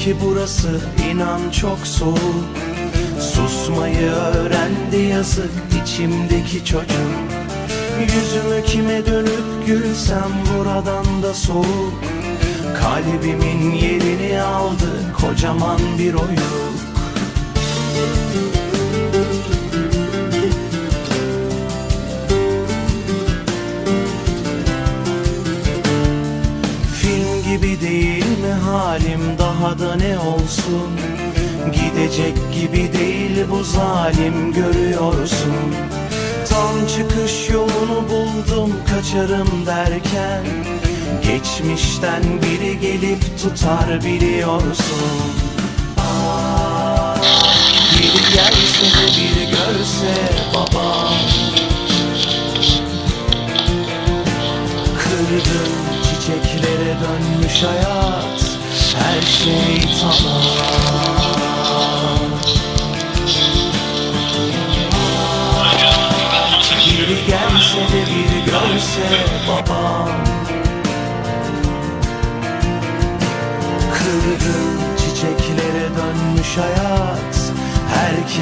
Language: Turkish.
ki burası inan çok soğuk. Susmayı öğrendi yazık içimdeki çocuk. Yüzümü kime dönüp gülsem buradan da soğuk. Kalbimin yerini aldı kocaman bir oyuk gibi değil mi halim? Daha da ne olsun? Gidecek gibi değil bu zalim görüyorsun. Tam çıkış yolunu buldum kaçarım derken. Geçmişten biri gelip tutar biliyorsun. Biri gelse de biri görse babam çiçeklere dönmüş hayat Her şey tamam. Biri gelse de biri görse babam. Kırgın çiçeklere dönmüş hayat Herkes